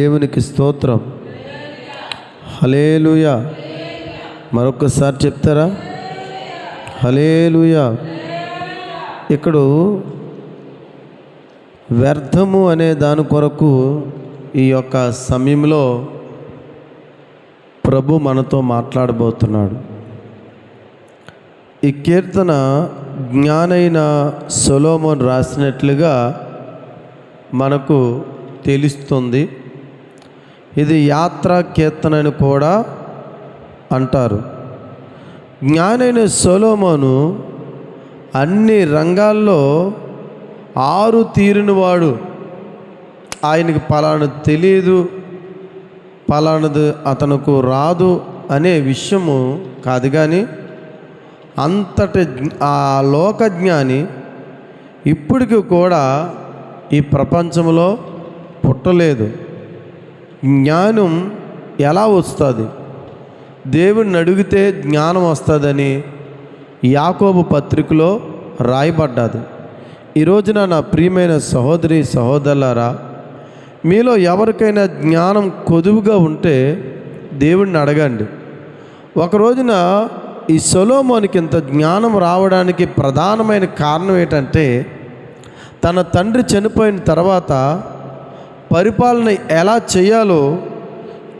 దేవునికి స్తోత్రం. హలేలుయ మరొకసారి చెప్తారా? హలేలుయ ఇక్కడ వ్యర్థము అనే దాని కొరకు ఈ యొక్క సమయంలో ప్రభు మనతో మాట్లాడబోతున్నాడు. ఈ కీర్తన జ్ఞానైన సొలోమోన్ రాసినట్లుగా మనకు తెలుస్తుంది. ఇది యాత్రా కీర్తన అని కూడా అంటారు. జ్ఞానైన సొలోమోను అన్ని రంగాల్లో ఆరు తీరినవాడు. ఆయనకి పలానా తెలియదు పలానది అతనుకు రాదు అనే విషయము కాదు కానీ అంతటి ఆ లోకజ్ఞాని ఇప్పటికీ ఇప్పటికి కూడా ఈ ప్రపంచంలో పుట్టలేదు. జ్ఞానం ఎలా వస్తుంది? దేవుణ్ణి అడిగితే జ్ఞానం వస్తుందని యాకోబు పత్రికలో రాయబడ్డది. ఈ రోజున నా ప్రియమైన సహోదరి సహోదరులారా మీలో ఎవరికైనా జ్ఞానం కొదువుగా ఉంటే దేవుణ్ణి అడగండి. ఒక రోజున ఈ సొలోమోనికి ఇంత జ్ఞానం రావడానికి ప్రధానమైన కారణం ఏంటంటే తన తండ్రి చనిపోయిన తర్వాత పరిపాలన ఎలా చేయాలో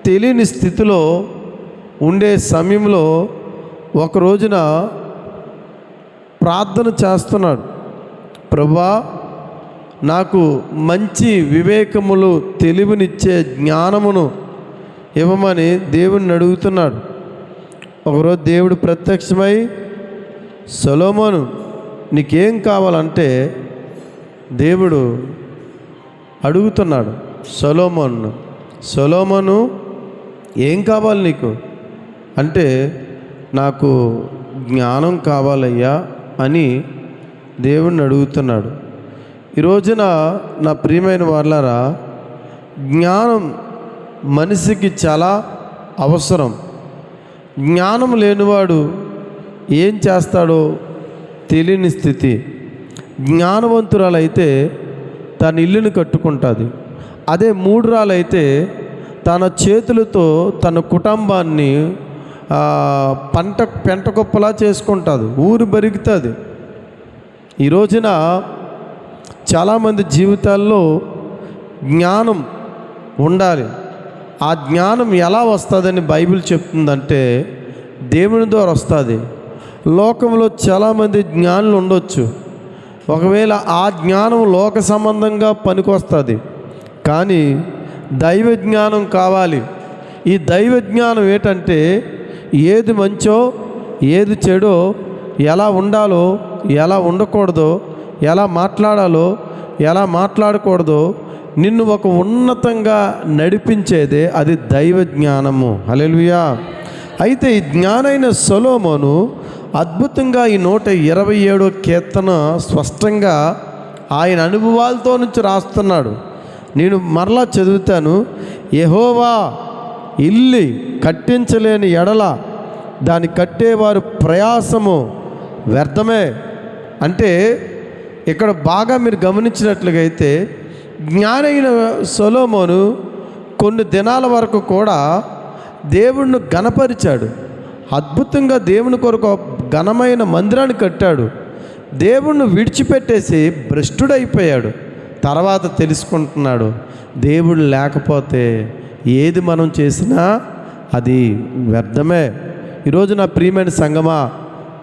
తెలియని స్థితిలో ఉండే సమయంలో ఒక రోజున ప్రార్థన చేస్తున్నాడు. ప్రభా నాకు మంచి వివేకములు తెలివినిచ్చే జ్ఞానమును ఇవ్వమని దేవుణ్ణి అడుగుతున్నాడు. ఒకరోజు దేవుడు ప్రత్యక్షమై సొలోమోను నీకేం కావాలంటే దేవుడు అడుగుతున్నాడు సొలోమోను సొలోమోను ఏం కావాలి నీకు? అంటే నాకు జ్ఞానం కావాలయ్యా అని దేవుణ్ణి అడుగుతున్నాడు. ఈ రోజున నా ప్రియమైన వాళ్ళారా జ్ఞానం మనిషికి చాలా అవసరం. జ్ఞానం లేనివాడు ఏం చేస్తాడో తెలియని స్థితి. జ్ఞానవంతురాలైతే తన ఇల్లును కట్టుకుంటుంది. అదే మూడురాలైతే తన చేతులతో తన కుటుంబాన్ని పంట పెంట కుప్పలా చేసుకుంటుంది. ఊరు బరుగుతుంది. ఈ రోజున చాలామంది జీవితాల్లో జ్ఞానం ఉండాలి. ఆ జ్ఞానం ఎలా వస్తుందని బైబిల్ చెప్తుందంటే దేవుని ద్వారా వస్తుంది. లోకంలో చాలామంది జ్ఞానులు ఉండొచ్చు. ఒకవేళ ఆ జ్ఞానం లోక సంబంధంగా పనికొస్తుంది కానీ దైవ జ్ఞానం కావాలి. ఈ దైవ జ్ఞానం ఏంటంటే ఏది మంచో ఏది చెడో ఎలా ఉండాలో ఎలా ఉండకూడదో ఎలా మాట్లాడాలో ఎలా మాట్లాడకూడదో నిన్ను ఒక ఉన్నతంగా నడిపించేదే అది దైవ జ్ఞానము. హల్లెలూయా. అయితే ఈ జ్ఞానైన సొలోమోను అద్భుతంగా ఈ నూట ఇరవై ఏడో కీర్తన స్పష్టంగా ఆయన అనుభవాలతో నుంచి రాస్తున్నాడు. నేను మరలా చదువుతాను. ఎహోవా ఇల్లి కట్టించలేని ఎడల దాన్ని కట్టేవారు ప్రయాసము వ్యర్థమే. అంటే ఇక్కడ బాగా మీరు గమనించినట్లుగా అయితే జ్ఞానైన సొలోమోను కొన్ని దినాల వరకు కూడా దేవుణ్ణి గణపరిచాడు అద్భుతంగా దేవుని కొరకు ఘనమైన మందిరాన్ని కట్టాడు. దేవుణ్ణి విడిచిపెట్టేసి భ్రష్టుడైపోయాడు. తర్వాత తెలుసుకుంటున్నాడు దేవుడు లేకపోతే ఏది మనం చేసినా అది వ్యర్థమే. ఈరోజు నా ప్రియమైన సంగమా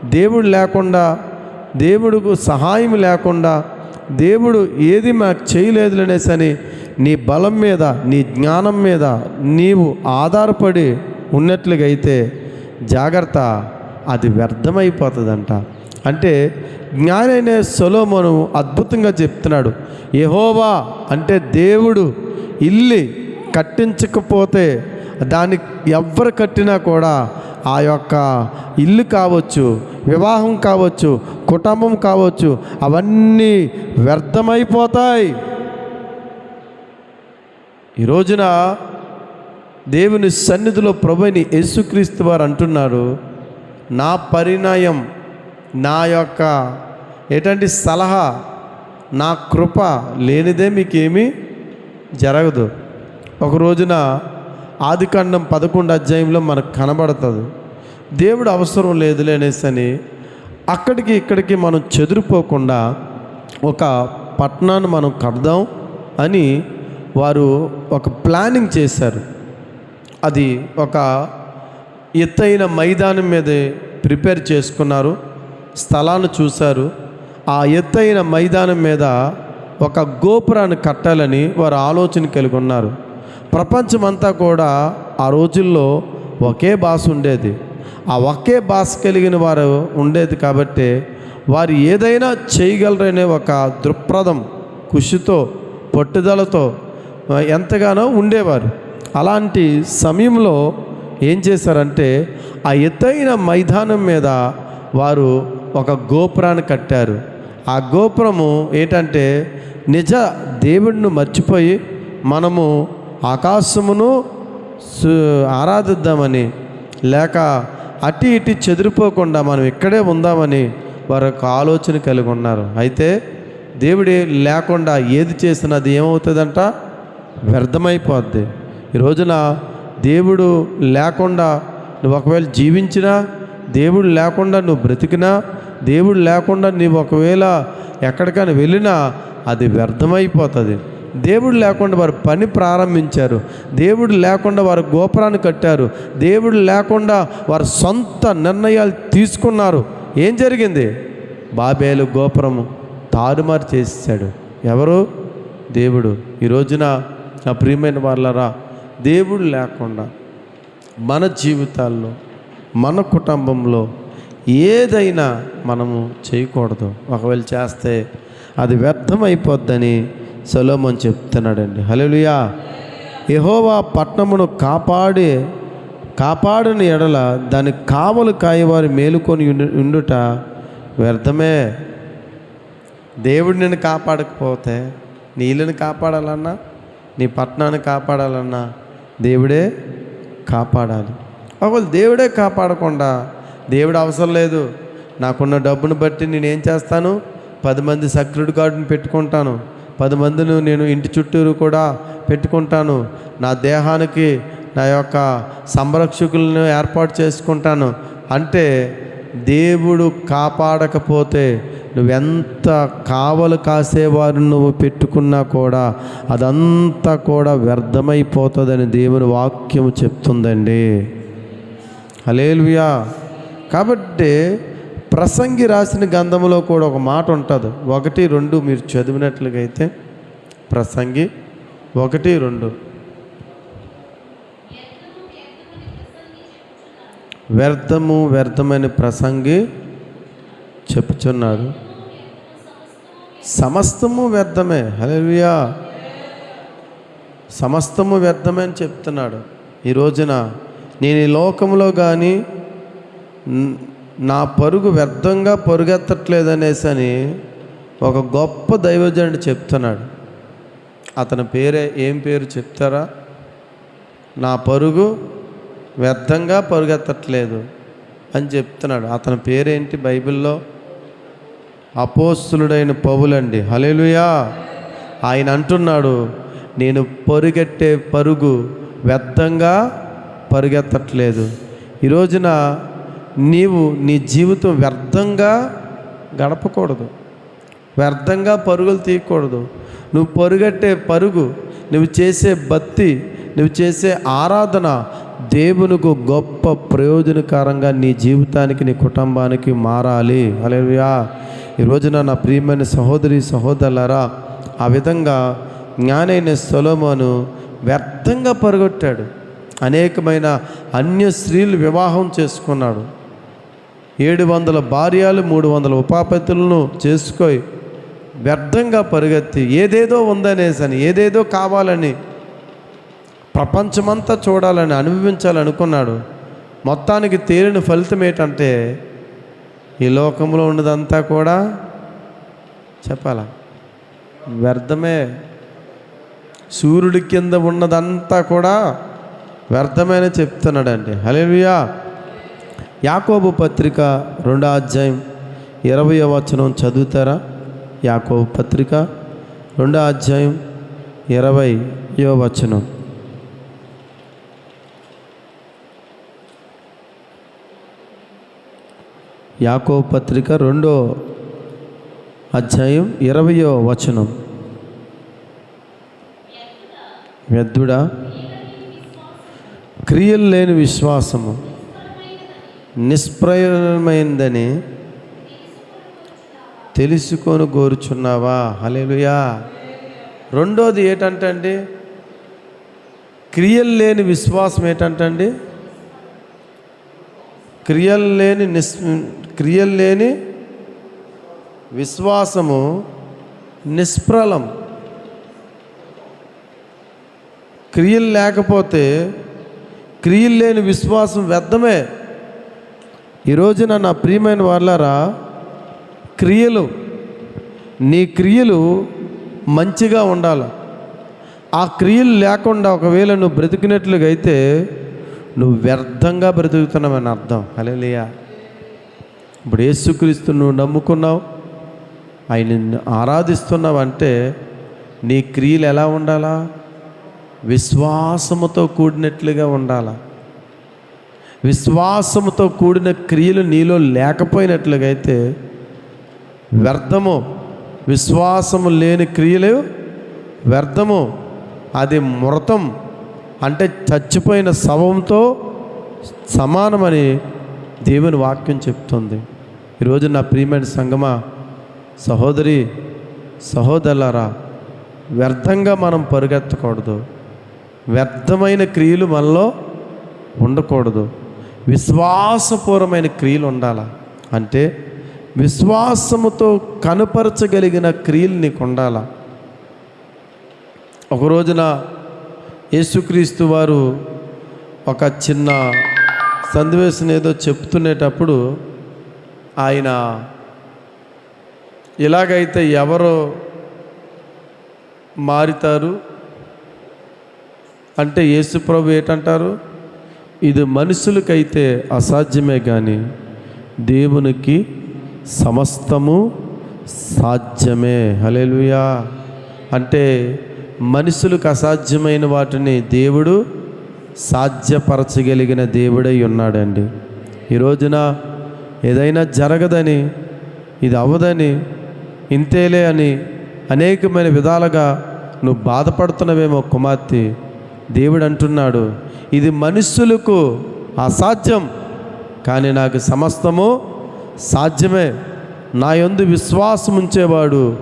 దేవుడు లేకుండా దేవుడుకు సహాయం లేకుండా దేవుడు ఏది మాకు చేయలేదు అనేసని నీ బలం మీద నీ జ్ఞానం మీద నీవు ఆధారపడి ఉన్నట్లుగా అయితే జాగ్రత్త. అది వ్యర్థమైపోతుందంట. అంటే జ్ఞానైన సొలోమోను అద్భుతంగా చెప్తున్నాడు. యహోవా అంటే దేవుడు ఇల్లి కట్టించకపోతే దాన్ని ఎవ్వరు కట్టినా కూడా ఆ యొక్క ఇల్లు కావచ్చు వివాహం కావచ్చు కుటుంబం కావచ్చు అవన్నీ వ్యర్థమైపోతాయి. ఈ రోజున దేవుని సన్నిధిలో ప్రభుని యేసుక్రీస్తు వారు అంటున్నారు నా పరిణయం నా యొక్క ఎటువంటి సలహా నా కృప లేనిదే మీకేమీ జరగదు. ఒక రోజున ఆదికాండం పదకొండు అధ్యాయంలో మనకు కనబడుతుంది. దేవుడు అవసరం లేదులే అనేసి అని అక్కడికి ఇక్కడికి మనం చెదిరిపోకుండా ఒక పట్టణాన్ని మనం కడదాం అని వారు ఒక ప్లానింగ్ చేశారు. అది ఒక ఎత్తైన మైదానం మీదే ప్రిపేర్ చేసుకున్నారు. స్థలాన్ని చూశారు. ఆ ఎత్తైన మైదానం మీద ఒక గోపురాన్ని కట్టాలని వారు ఆలోచన కలిగి ఉన్నారు. ప్రపంచమంతా కూడా ఆ రోజుల్లో ఒకే భాష ఉండేది. ఆ ఒకే భాష కలిగిన వారు ఉండేది కాబట్టి వారు ఏదైనా చేయగలరనే ఒక దృక్పథం కృషితో పట్టుదలతో ఎంతగానో ఉండేవారు. అలాంటి సమయంలో ఏం చేశారంటే ఆ ఎత్తైన మైదానం మీద వారు ఒక గోపురాన్ని కట్టారు. ఆ గోపురము ఏంటంటే నిజ దేవుడిని మర్చిపోయి మనము ఆకాశమును సు- ఆరాధిద్దామని లేక అటు ఇటు చెదిరిపోకుండా మనం ఇక్కడే ఉందామని వారు ఒక ఆలోచన కలిగి ఉన్నారు. అయితే దేవుడే లేకుండా ఏది చేసినా అది ఏమవుతుందంట? వ్యర్థమైపోద్ది. ఈ రోజున దేవుడు లేకుండా నువ్వు ఒకవేళ జీవించినా దేవుడు లేకుండా నువ్వు బ్రతికినా దేవుడు లేకుండా నీవు ఒకవేళ ఎక్కడికైనా వెళ్ళినా అది వ్యర్థమైపోతుంది. దేవుడు లేకుండా వారు పని ప్రారంభించారు. దేవుడు లేకుండా వారు గోపురాన్ని కట్టారు. దేవుడు లేకుండా వారు సొంత నిర్ణయాలు తీసుకున్నారు. ఏం జరిగింది? బాబేలు గోపురము తారుమారు చేసేసాడు ఎవరు? దేవుడు. ఈ రోజున నా ప్రియమైన వాళ్ళరా దేవుడు లేకుండా మన జీవితాల్లో మన కుటుంబంలో ఏదైనా మనము చేయకూడదు. ఒకవేళ చేస్తే అది వ్యర్థమైపోద్దని సొలోమన్ చెప్తున్నాడండి. హల్లెలూయా. యహోవా పట్టణమును కాపాడే కాపాడని ఎడల దాని కావలు కాయవారు మేలుకొని ఉండుట వ్యర్థమే. దేవుడు నిన్ను కాపాడకపోతే నీళ్ళని కాపాడాలన్నా నీ పట్టణాన్ని కాపాడాలన్నా దేవుడే కాపాడాలి. ఒకవేళ దేవుడే కాపాడకుండా దేవుడు అవసరం లేదు. నాకున్న డబ్బును బట్టి నేనేం చేస్తాను? పది మంది సక్రెడ్ గార్డుని పెట్టుకుంటాను. పది మందిని నేను ఇంటి చుట్టూరు కూడా పెట్టుకుంటాను. నా దేహానికి నా యొక్క సంరక్షకులను ఏర్పాటు చేసుకుంటాను. అంటే దేవుడు కాపాడకపోతే నువ్వెంత కావలు కాసేవారు నువ్వు పెట్టుకున్నా కూడా అదంతా కూడా వ్యర్థమైపోతుందని దేవుని వాక్యం చెప్తుందండి. అలేలుయా కాబట్టి ప్రసంగి రాసిన గంధంలో కూడా ఒక మాట ఉంటుంది. ఒకటి రెండు మీరు చదివినట్లుగా అయితే ప్రసంగి ఒకటి రెండు. వ్యర్థము వ్యర్థమైన ప్రసంగి చెప్పుచున్నాడు. సమస్తము వ్యర్థమే. హలెలుయా సమస్తము వ్యర్థమే అని చెప్తున్నాడు. ఈ రోజున నేను ఈ లోకంలో కానీ నా పరుగు వ్యర్థంగా పరుగెత్తట్లేదనేసి అని ఒక గొప్ప దైవజనుడు చెప్తున్నాడు. అతని పేరే ఏం పేరు చెప్తారా? నా పరుగు వ్యర్థంగా పరుగెత్తట్లేదు అని చెప్తున్నాడు. అతని పేరేంటి బైబిల్లో? అపోస్తులుడైన పౌలండి. హలేలుయా ఆయన అంటున్నాడు నేను పరుగెట్టే పరుగు వ్యర్థంగా పరుగెత్తట్లేదు. ఈ రోజున నీవు నీ జీవితం వ్యర్థంగా గడపకూడదు. వ్యర్థంగా పరుగులు తీయకూడదు. నువ్వు పరుగట్టే పరుగు నువ్వు చేసే భక్తి నువ్వు చేసే ఆరాధన దేవునికి గొప్ప ప్రయోజనకరంగా నీ జీవితానికి నీ కుటుంబానికి మారాలి. అలేవియా ఈ రోజున నా ప్రియమైన సహోదరి సహోదరులరా ఆ విధంగా జ్ఞానైన సొలోమోను వ్యర్థంగా పరగొట్టాడు. అనేకమైన అన్య స్త్రీలు వివాహం చేసుకున్నాడు. ఏడు వందల భార్యలు మూడు వందల ఉపాపతులను చేసుకొని వ్యర్థంగా పరుగెత్తి ఏదేదో ఉందనేసని ఏదేదో కావాలని ప్రపంచమంతా చూడాలని అనుభవించాలనుకున్నాడు. మొత్తానికి తేలిన ఫలితం ఏంటంటే ఈ లోకంలో ఉన్నదంతా కూడా చెప్పాలా? వ్యర్థమే. సూర్యుడి కింద ఉన్నదంతా కూడా వ్యర్థమైన చెప్తున్నాడండి. హలేవియా యాకోబు పత్రిక రెండో అధ్యాయం ఇరవై వచనం చదువుతారా? యాకోబు పత్రిక రెండో అధ్యాయం ఇరవయో వచనం. యాకో పత్రిక రెండో అధ్యాయం ఇరవయో వచనం. వ్యర్థుడా క్రియలు లేని విశ్వాసము నిష్ప్రయోజనమైందని తెలుసుకొని కోరుచున్నావా హలేలుయా రెండోది ఏంటంటే అండి క్రియలు లేని విశ్వాసం ఏంటంటే అండి క్రియలు లేని నిస్ క్రియలు లేని విశ్వాసము నిష్ప్రలం క్రియలు లేకపోతే క్రియలు లేని విశ్వాసం వ్యర్థమే. ఈరోజున నా ప్రియమైన వాళ్ళారా క్రియలు నీ క్రియలు మంచిగా ఉండాలి. ఆ క్రియలు లేకుండా ఒకవేళ నువ్వు బ్రతికినట్లుగా అయితే నువ్వు వ్యర్థంగా బ్రతుకుతున్నావని అర్థం. హలేలియా ఇప్పుడు యేసుక్రీస్తు నువ్వు నమ్ముకున్నావు ఆయన ఆరాధిస్తున్నావు అంటే నీ క్రియలు ఎలా ఉండాలా? విశ్వాసముతో కూడినట్లుగా ఉండాలా? విశ్వాసముతో కూడిన క్రియలు నీలో లేకపోయినట్లుగా అయితే వ్యర్థము విశ్వాసము లేని క్రియలు వ్యర్థము అది మృతం అంటే చచ్చిపోయిన శవంతో సమానమని దేవుని వాక్యం చెప్తుంది. ఈరోజు నా ప్రియమైన సంగమ సహోదరి సహోదరులరా వ్యర్థంగా మనం పరుగెత్తకూడదు. వ్యర్థమైన క్రియలు మనలో ఉండకూడదు. విశ్వాసపూర్వమైన క్రియలు ఉండాలి? అంటే విశ్వాసముతో కనపరచగలిగిన క్రియలు నీకు ఉండాలా ఒక రోజున యేసుక్రీస్తు వారు ఒక చిన్న సందేశం ఏదో చెప్తునేటప్పుడు ఆయన ఇలాగైతే ఎవరు మారుతారు? అంటే యేసుప్రభు ఏటంటారు? ఇది మనుషులకైతే అసాధ్యమే కానీ దేవునికి సమస్తము సాధ్యమే. హలేలుయా అంటే మనుషులకు అసాధ్యమైన వాటిని దేవుడు సాధ్యపరచగలిగిన దేవుడై ఉన్నాడండి. ఈ రోజున ఏదైనా జరగదని ఇది అవ్వదని ఇంతేలే అని అనేకమైన విధాలుగా నువ్వు బాధపడుతున్నవేమో కుమార్తె దేవుడు అంటున్నాడు ఇది మనుష్యులకు అసాధ్యం కానీ నాకు సమస్తము సాధ్యమే. నా యందు విశ్వాసం ఉంచేవాడు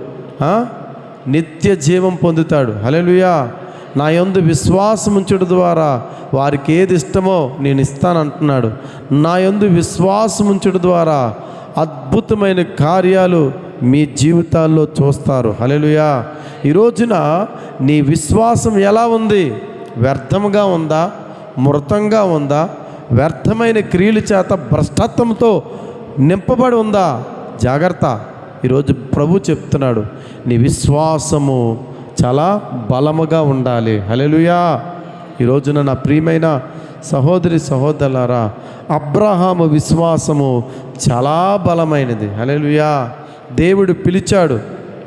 నిత్య జీవం పొందుతాడు. హలెలుయా నా యందు విశ్వాసం ఉంచడం ద్వారా వారికి ఏది ఇష్టమో నేను ఇస్తానంటున్నాడు. నా యందు విశ్వాసం ఉంచడం ద్వారా అద్భుతమైన కార్యాలు మీ జీవితాల్లో చూస్తారు. హలెలుయా ఈ రోజున నీ విశ్వాసం ఎలా ఉంది? వ్యర్థంగా ఉందా? మృతంగా ఉందా? వ్యర్థమైన క్రియలు చేత భ్రష్టత్వంతో నింపబడి ఉందా? జాగ్రత్త. ఈరోజు ప్రభు చెప్తున్నాడు నీ విశ్వాసము చాలా బలముగా ఉండాలి. హలెలుయా ఈరోజున నా ప్రియమైన సహోదరి సహోదరులారా అబ్రహాము విశ్వాసము చాలా బలమైనది. హలెలుయా దేవుడు పిలిచాడు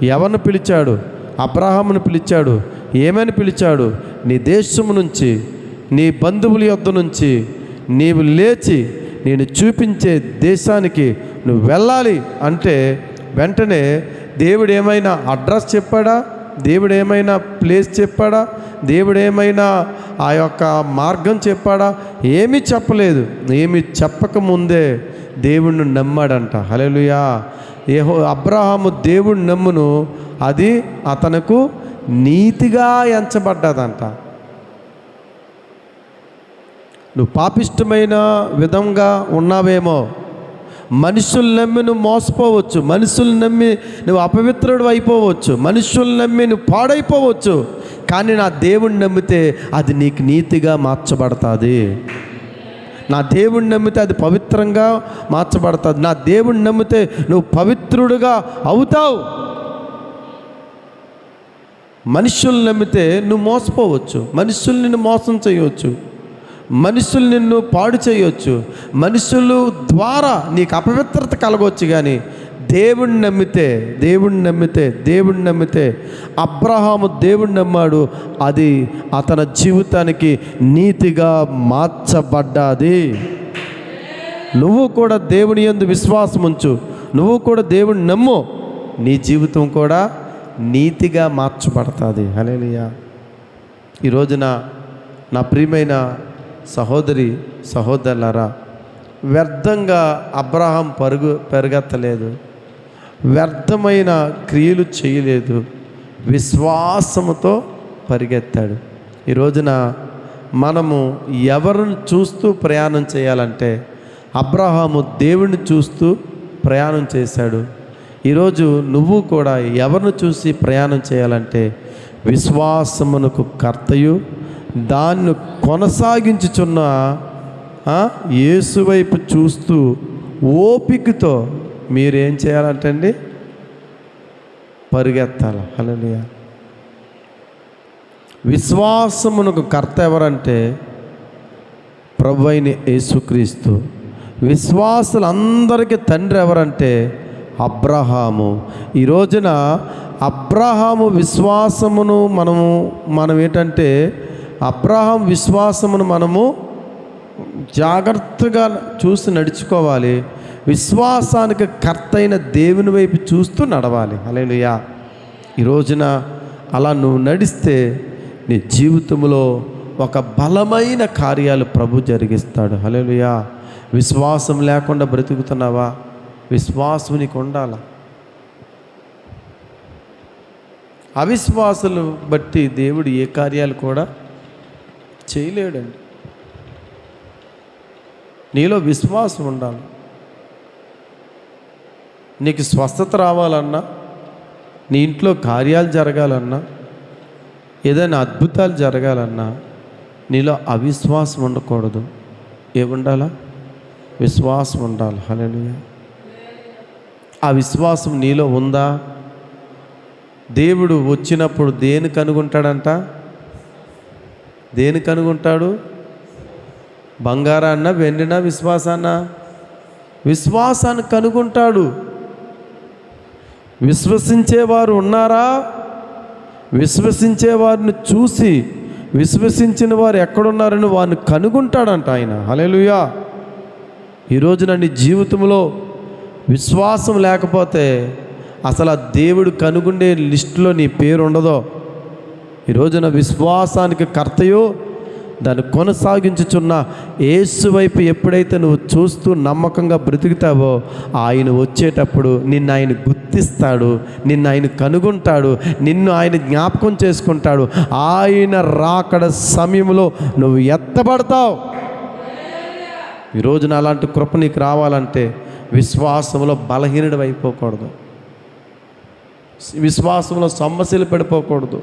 ఎవరిని పిలిచాడు? అబ్రహామును పిలిచాడు? ఏమని పిలిచాడు? నీ దేశము నుంచి నీ బంధువుల యొద్ద నుంచి నీవు లేచి నేను చూపించే దేశానికి నువ్వు వెళ్ళాలి అంటే వెంటనే దేవుడు ఏమైనా అడ్రస్ చెప్పాడా? దేవుడు ఏమైనా ప్లేస్ చెప్పాడా? దేవుడు ఏమైనా ఆ యొక్క మార్గం చెప్పాడా? ఏమీ చెప్పలేదు. ఏమి చెప్పకముందే దేవుణ్ణి నమ్మాడంట. హల్లెలూయా. ఏహో అబ్రహాము దేవుడు నమ్మును అది అతనకు నీతిగా ఎంచబడ్డదంట. నువ్వు పాపిష్టమైన విధంగా ఉన్నావేమో మనుషులు నమ్మి నువ్వు మోసపోవచ్చు. మనుషులు నమ్మి నువ్వు అపవిత్రుడు అయిపోవచ్చు. మనుషులు నమ్మి నువ్వు పాడైపోవచ్చు. కానీ నా దేవుణ్ణి నమ్మితే అది నీకు నీతిగా మార్చబడుతుంది. నా దేవుణ్ణి నమ్మితే అది పవిత్రంగా మార్చబడుతుంది. నా దేవుణ్ణి నమ్మితే నువ్వు పవిత్రుడుగా అవుతావు. మనుషుల్ని నమ్మితే నువ్వు మోసపోవచ్చు. మనుషుల్ని నిన్ను మోసం చేయవచ్చు. మనుషులు నిన్ను పాడు చేయవచ్చు మనుషులు ద్వారా నీకు అపవిత్రత కలగవచ్చు కానీ దేవుణ్ణి నమ్మితే దేవుణ్ణి నమ్మితే దేవుణ్ణి నమ్మితే అబ్రహాము దేవుణ్ణి నమ్మాడు. అది అతని జీవితానికి నీతిగా మార్చబడ్డాది. నువ్వు కూడా దేవుని యందు విశ్వాసం ఉంచు. నువ్వు కూడా దేవుని నమ్ము. నీ జీవితం కూడా నీతిగా మార్చబడుతుంది. అలేనియా ఈ రోజున నా ప్రియమైన సహోదరి సహోదరులరా వ్యర్థంగా అబ్రహాం పరుగు పెరగత్తలేదు వ్యర్థమైన క్రియలు చేయలేదు విశ్వాసముతో పరిగెత్తాడు. ఈ రోజున మనము ఎవరిని చూస్తూ ప్రయాణం చేయాలంటే అబ్రహాము దేవుణ్ణి చూస్తూ ప్రయాణం చేశాడు. ఈరోజు నువ్వు కూడా ఎవరిని చూసి ప్రయాణం చేయాలంటే విశ్వాసమునకు కర్తయు దాన్ని కొనసాగించుచున్న యేసువైపు యేసు వైపు చూస్తూ ఓపికతో మీరేం చేయాలంటండి? పరిగెత్తాలి. అలా విశ్వాసమునకు కర్త ఎవరంటే ప్రభు అయిన యేసుక్రీస్తు. విశ్వాసులందరికీ తండ్రి ఎవరంటే అబ్రహాము. ఈ రోజున అబ్రహాము విశ్వాసమును మనము మనం ఏంటంటే అబ్రహాం విశ్వాసమును మనము జాగ్రత్తగా చూసి నడుచుకోవాలి. విశ్వాసానికి కర్తైన దేవుని వైపు చూస్తూ నడవాలి. అలేలుయా ఈ రోజున అలా నువ్వు నడిస్తే నీ జీవితంలో ఒక బలమైన కార్యాలు ప్రభు జరిగిస్తాడు. హలేలుయా విశ్వాసం లేకుండా బ్రతుకుతున్నావా? విశ్వాసం నీకు ఉండాల? అవిశ్వాసులు బట్టి దేవుడు ఏ కార్యాలు కూడా చేయలేడండి. నీలో విశ్వాసం ఉండాలి. నీకు స్వస్థత రావాలన్నా నీ ఇంట్లో కార్యాలు జరగాలన్నా ఏదైనా అద్భుతాలు జరగాలన్నా నీలో అవిశ్వాసం ఉండకూడదు. ఏముండాలా? విశ్వాసం ఉండాలి. హలో ఆ విశ్వాసం నీలో ఉందా? దేవుడు వచ్చినప్పుడు దేని కనుగొంటాడంట? దేని కనుగొంటాడు? బంగారాన్న వెండిన విశ్వాసాన్న? విశ్వాసాన్ని కనుగొంటాడు. విశ్వసించేవారు ఉన్నారా? విశ్వసించే వారిని చూసి విశ్వసించిన వారు ఎక్కడున్నారని వారిని కనుగొంటాడంట ఆయన. హలేలుయా ఈ రోజున నీ జీవితంలో విశ్వాసం లేకపోతే అసలు ఆ దేవుడు కనుగొండే లిస్టులో నీ పేరు ఉండదో ఈ రోజున విశ్వాసానికి కర్తయో దాన్ని కొనసాగించుచున్న యేసు వైపు ఎప్పుడైతే నువ్వు చూస్తూ నమ్మకంగా బ్రతుకుతావో ఆయన వచ్చేటప్పుడు నిన్ను ఆయన గుర్తిస్తాడు నిన్ను ఆయన కనుగొంటాడు నిన్ను ఆయన జ్ఞాపకం చేసుకుంటాడు. ఆయన రాకడ సమయంలో నువ్వు ఎత్తబడతావు. ఈ రోజున అలాంటి కృప నీకు రావాలంటే విశ్వాసంలో బలహీనుడు అయిపోకూడదు. విశ్వాసంలో సమస్యలు పడిపోకూడదు.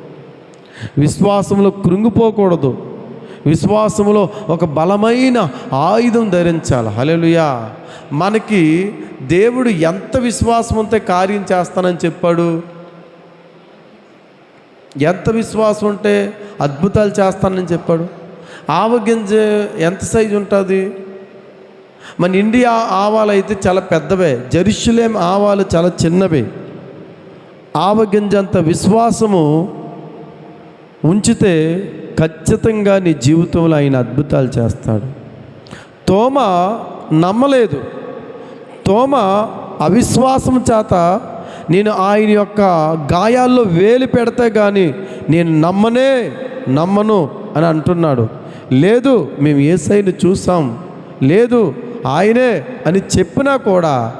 విశ్వాసంలో కృంగిపోకూడదు. విశ్వాసంలో ఒక బలమైన ఆయుధం ధరించాలి. హల్లెలూయా. మనకి దేవుడు ఎంత విశ్వాసం ఉంటే కార్యం చేస్తానని చెప్పాడు. ఎంత విశ్వాసం ఉంటే అద్భుతాలు చేస్తానని చెప్పాడు. ఆవగింజ ఎంత సైజు ఉంటుంది? మన ఇండియా ఆవాలు అయితే చాలా పెద్దవే. జరుషులేం ఆవాలు చాలా చిన్నవి. ఆవగింజ అంత విశ్వాసము ఉంచితే ఖచ్చితంగా నీ జీవితంలో ఆయన అద్భుతాలు చేస్తాడు. తోమ నమ్మలేదు. తోమ అవిశ్వాసం చేత నేను ఆయన యొక్క గాయాల్లో వేలు పెడితే కానీ నేను నమ్మనే నమ్మను అని అంటున్నాడు. లేదు మేము ఏసైని చూసాం. లేదు ఆయనే అని చెప్పినా కూడా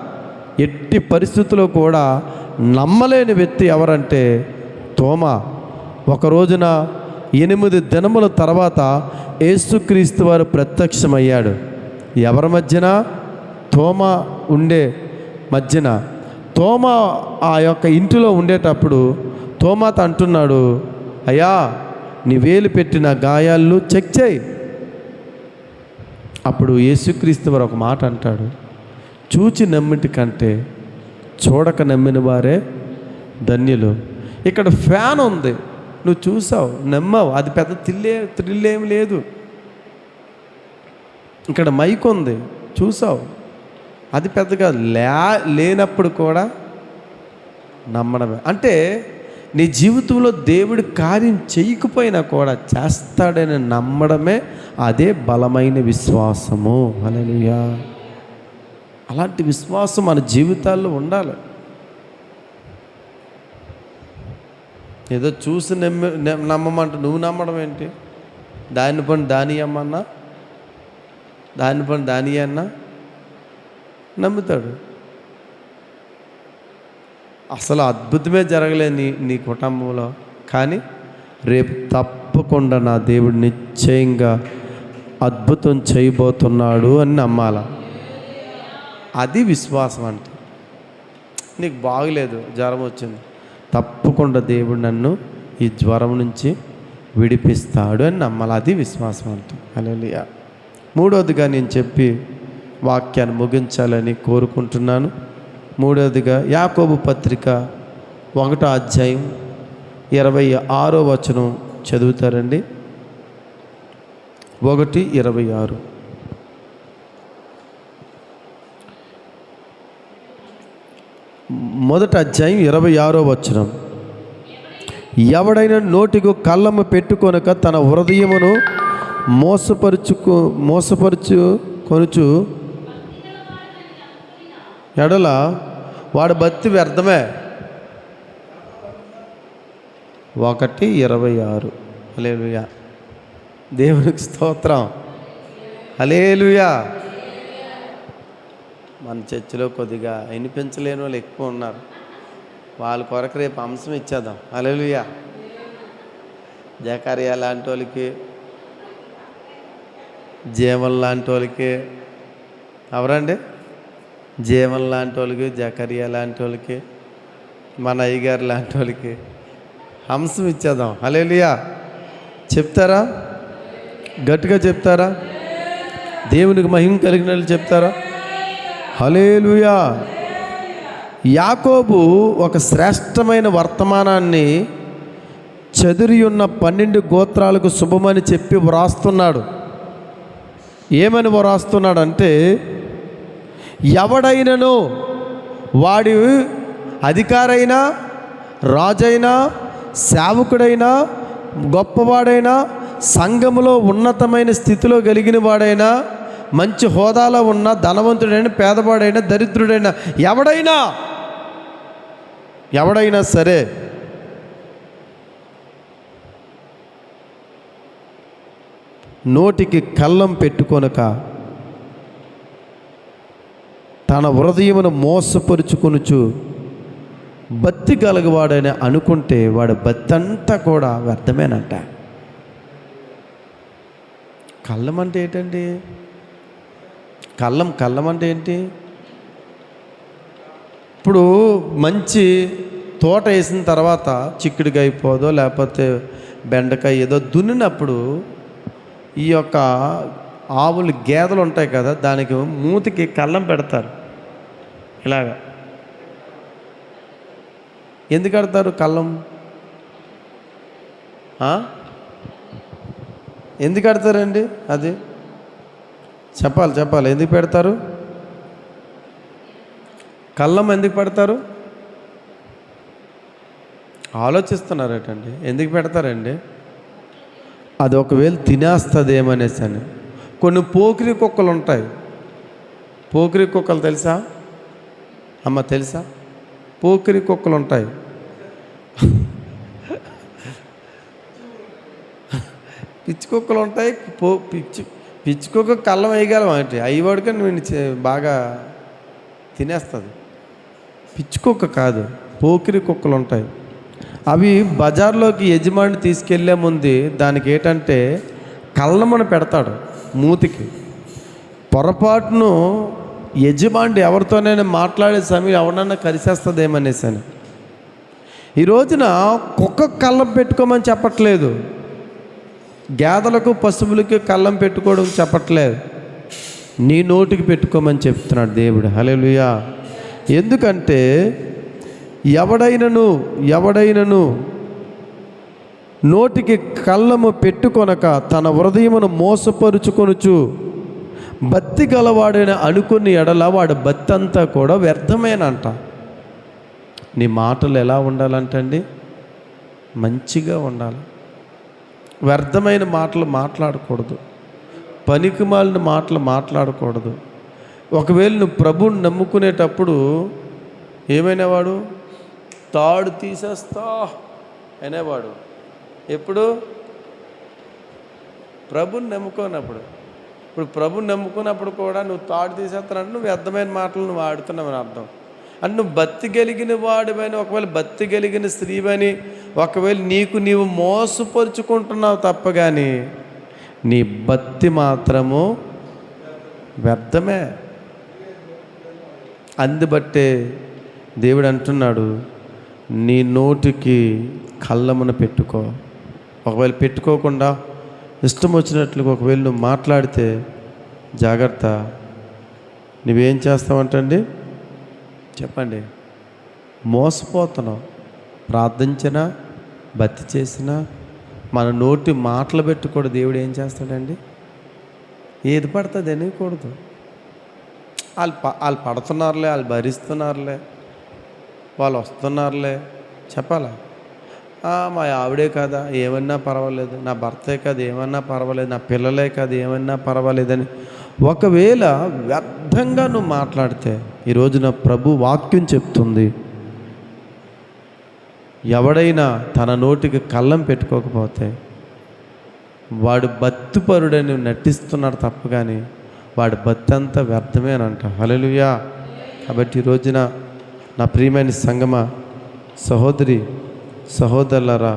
ఎట్టి పరిస్థితుల్లో కూడా నమ్మలేని వ్యక్తి ఎవరంటే తోమ. ఒక రోజున ఎనిమిది దినముల తర్వాత ఏసుక్రీస్తు వారు ప్రత్యక్షమయ్యాడు. ఎవరి మధ్యన? తోమ ఉండే మధ్యన. తోమ ఆ యొక్క ఇంటిలో ఉండేటప్పుడు తోమాత అంటున్నాడు అయ్యా నీ వేలు పెట్టిన గాయాలు చెక్ చేయి. అప్పుడు యేసుక్రీస్తు వారు ఒక మాట అంటాడు చూచి నమ్మిటి కంటే చూడక నమ్మిన వారే ధన్యులు. ఇక్కడ ఫ్యాన్ ఉంది. నువ్వు చూసావు నమ్మావు. అది పెద్ద తిల్లే థ్రిల్ ఏం లేదు. ఇక్కడ మైక్ ఉంది. చూసావు? అది పెద్దగా లే లేనప్పుడు కూడా నమ్మడమే. అంటే నీ జీవితంలో దేవుడు కార్యం చేయకపోయినా కూడా చేస్తాడని నమ్మడమే అదే బలమైన విశ్వాసము. హల్లెలూయా. అలాంటి విశ్వాసం మన జీవితాల్లో ఉండాలి. ఏదో చూసి నమ్మి నమ్- నమ్మమంట నువ్వు నమ్మడం ఏంటి? దాని పని దాని అమ్మన్నా? దాని పని దాని అన్నా? నమ్ముతాడు. అసలు అద్భుతమే జరగలే నీ నీ కుటుంబంలో. కానీ రేపు తప్పకుండా నా దేవుడు నిశ్చయంగా అద్భుతం చేయబోతున్నాడు అని నమ్మాల? అది విశ్వాసం అంటే. నీకు బాగలేదు జ్వరం వచ్చింది. తప్పకుండా దేవుడు నన్ను ఈ జ్వరం నుంచి విడిపిస్తాడు అని నమ్మాలి. అది విశ్వాసం అంటాం అలెలియా మూడవదిగా నేను చెప్పి వాక్యాన్ని ముగించాలని కోరుకుంటున్నాను. మూడవదిగా యాకోబు పత్రిక ఒకటో అధ్యాయం ఇరవై ఆరో వచనం చదువుతారండి. ఒకటి ఇరవై ఆరు. మొదట అధ్యాయం ఇరవై ఆరో వచనం. ఎవడైనా నోటికు కళ్ళము పెట్టుకొనక తన హృదయమును మోసపరుచుకు మోసపరుచు కొనుచు ఎడల వాడు బతి వ్యర్థమే. ఒకటి ఇరవై ఆరు. అలేలుయా దేవునికి స్తోత్రం. అలేలుయా మన చర్చిలో కొద్దిగా వినిపించలేని వాళ్ళు ఎక్కువ ఉన్నారు. వాళ్ళ కొరకు రేపు అంశం ఇచ్చేద్దాం. అలలుయా జకారియా లాంటి వాళ్ళకి జీవన్ లాంటి వాళ్ళకి ఎవరండి? జీవన్ లాంటి వాళ్ళకి జకరియా లాంటి వాళ్ళకి మన అయ్యగారు లాంటి వాళ్ళకి హంసం ఇచ్చేద్దాం. అలేలుయా చెప్తారా? గట్టిగా చెప్తారా? దేవునికి మహిమ కలిగినట్లు చెప్తారా? హలేలుయా యాకోబు ఒక శ్రేష్టమైన వర్తమానాన్ని చదురి ఉన్న పన్నెండు గోత్రాలకు శుభమని చెప్పి వ్రాస్తున్నాడు. ఏమని వ్రాస్తున్నాడంటే ఎవడైనను వాడి అధికారైనా రాజైనా సేవకుడైనా గొప్పవాడైనా సంఘములో ఉన్నతమైన స్థితిలో కలిగిన వాడైనా మంచి హోదాలో ఉన్న ధనవంతుడైన పేదవాడైనా దరిద్రుడైనా ఎవడైనా ఎవడైనా సరే నోటికి కళ్ళం పెట్టుకొనక తన హృదయమును మోసపరుచుకొనుచు బత్తి కలగవాడని అనుకుంటే వాడు బత్తంతా అంతా కూడా వ్యర్థమేనంట. కళ్ళం అంటే ఏంటండి? కళ్ళం కళ్ళం అంటే ఏంటి? ఇప్పుడు మంచి తోట వేసిన తర్వాత చిక్కుడుకాయ పోదో లేకపోతే బెండకాయ ఏదో దున్నినప్పుడు ఈ యొక్క ఆవులు గేదెలు ఉంటాయి కదా దానికి మూతికి కళ్ళం పెడతారు. ఇలాగా. ఎందుకు కడతారు కళ్ళం? ఎందుకు కడతారండి అది? చెప్పాలి చెప్పాలి. ఎందుకు పెడతారు? కళ్ళం ఎందుకు పెడతారు? ఆలోచిస్తున్నారటండి. ఎందుకు పెడతారండి? అది ఒకవేళ తినేస్తుందేమనేసి అని. కొన్ని పోకిరి కుక్కలు ఉంటాయి. పోకిరి కుక్కలు తెలుసా? అమ్మ తెలుసా? పోకిరి కుక్కలు ఉంటాయి. పిచ్చి కుక్కలు ఉంటాయి. పో పిచ్చి పిచ్చి కుక్క కళ్ళం వేయగలం అంటే. అయ్యవాడికి నేను బాగా తినేస్తుంది. పిచ్చి కుక్క కాదు పోకిరి కుక్కలు ఉంటాయి. అవి బజార్లోకి యజమాని తీసుకెళ్ళే ముందు దానికి ఏంటంటే కళ్ళమని పెడతాడు మూతికి. పొరపాటును యజమాని ఎవరితోనైనా మాట్లాడే సమయం ఎవరన్నా కరిసేస్తుందేమనేసి అని ఈ రోజున కుక్క కళ్ళం పెట్టుకోమని చెప్పట్లేదు. గేదలకు పశువులకి కళ్ళం పెట్టుకోవడం చెప్పట్లేదు. నీ నోటికి పెట్టుకోమని చెప్తున్నాడు దేవుడు. హల్లెలూయా. ఎందుకంటే ఎవడైనను ఎవడైనను నోటికి కళ్ళము పెట్టుకొనక తన హృదయమును మోసపరుచుకొనుచు బత్తి గలవాడని అనుకుని ఎడల వాడు బత్తి అంతా కూడా వ్యర్థమేనంట. నీ మాటలు ఎలా ఉండాలంటండి? మంచిగా ఉండాలి. వ్యర్థమైన మాటలు మాట్లాడకూడదు. పనికిమాలిన మాటలు మాట్లాడకూడదు. ఒకవేళ నువ్వు ప్రభుని నమ్ముకునేటప్పుడు ఏమైనవాడు? తాడు తీసేస్తా అనేవాడు. ఎప్పుడు? ప్రభుని నమ్ముకోనప్పుడు ఇప్పుడు ప్రభుని నమ్ముకున్నప్పుడు కూడా నువ్వు తాడు తీసేస్తానంటే నువ్వు వ్యర్థమైన మాటలు నువ్వు ఆడుతున్నావు అని అర్థం. అన్ను నువ్వు భక్తి వాడివని ఒకవేళ భక్తి స్త్రీవని ఒకవేళ నీకు నీవు మోసపరుచుకుంటున్నావు తప్ప కానీ నీ భక్తి మాత్రము వ్యర్థమే. అందుబట్టే దేవుడు అంటున్నాడు నీ నోటికి కళ్ళమున పెట్టుకో. ఒకవేళ పెట్టుకోకుండా ఇష్టం వచ్చినట్లుగా ఒకవేళ నువ్వు మాట్లాడితే జాగ్రత్త. నువ్వేం చేస్తావంటండి? చెప్పండి. మోసపోతున్నాం. ప్రార్థించినా భక్తి చేసినా మన నోటి మాటలు పెట్టి కూడా దేవుడు ఏం చేస్తాడండి? ఏది పడుతుంది అనేకూడదు వాళ్ళు ప వాళ్ళు పడుతున్నారులే వాళ్ళు భరిస్తున్నారులే వాళ్ళు వస్తున్నారులే చెప్పాలా? మా ఆవిడే కదా ఏమన్నా పర్వాలేదు. నా భర్తే కదా ఏమన్నా పర్వాలేదు. నా పిల్లలే కదా ఏమన్నా పర్వాలేదని. ఒకవేళ విధంగా నువ్వు మాట్లాడితే ఈరోజున ప్రభు వాక్యం చెప్తుంది. ఎవడైనా తన నోటికి కళ్ళం పెట్టుకోకపోతే వాడు బత్తుపరుడని నటిస్తున్నాడు తప్ప కానీ వాడి బత్తి అంతా వ్యర్థమేనంట హలలుయా కాబట్టి ఈ రోజున నా ప్రియమైన సంగమ సహోదరి సహోదరులరా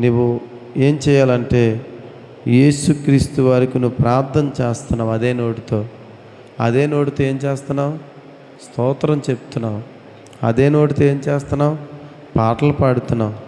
నువ్వు ఏం చేయాలంటే యేసుక్రీస్తు వారికి నువ్వు ప్రార్థన చేస్తున్నావు అదే నోటితో. అదే నోటితో ఏం చేస్తున్నావు? స్తోత్రం చెప్తున్నావు. అదే నోటితో ఏం చేస్తున్నావు? పాటలు పాడుతున్నావు.